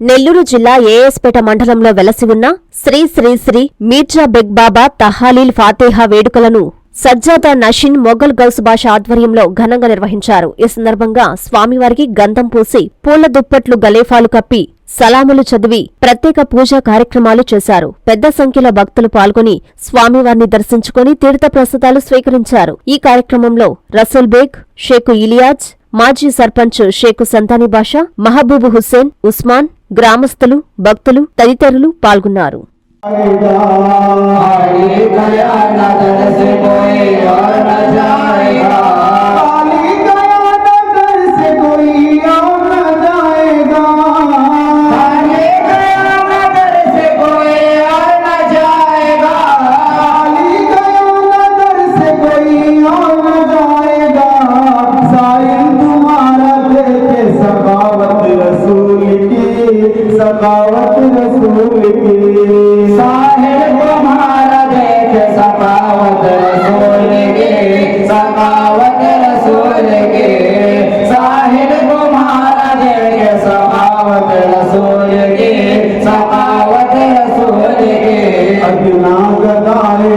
నెల్లూరు జిల్లా ఏఎస్పేట మండలంలో వెలసి ఉన్న శ్రీ శ్రీ శ్రీ మీర్జా బెగ్ బాబా తహాలీల్ ఫాతేహా వేడుకలను సజ్జాదా నషిన్ మొఘల్ గౌస్ భాష ఆధ్వర్యంలో ఘనంగా నిర్వహించారు. ఈ సందర్భంగా స్వామివారికి గంధం పూసి పూల దుప్పట్లు గలేఫాలు కప్పి సలాములు చదివి ప్రత్యేక పూజా కార్యక్రమాలు చేశారు. పెద్ద సంఖ్యలో భక్తులు పాల్గొని స్వామివారిని దర్శించుకుని తీర్థప్రసాదాలు స్వీకరించారు. ఈ కార్యక్రమంలో రసూల్ బేగ్ షేకు ఇలియాజ్ మాజీ సర్పంచ్ షేకు సంతానీ బాషా మహబూబ్ హుస్సేన్ ఉస్మాన్ గ్రామస్తులు భక్తులు తదితరులు పాల్గొన్నారు. सोलगे साहेब महाराज सपावत सोलगे सपावत सोलगे साहेब महाराज सपावत सोलगे सपावत सोलगे अग्नाग गाय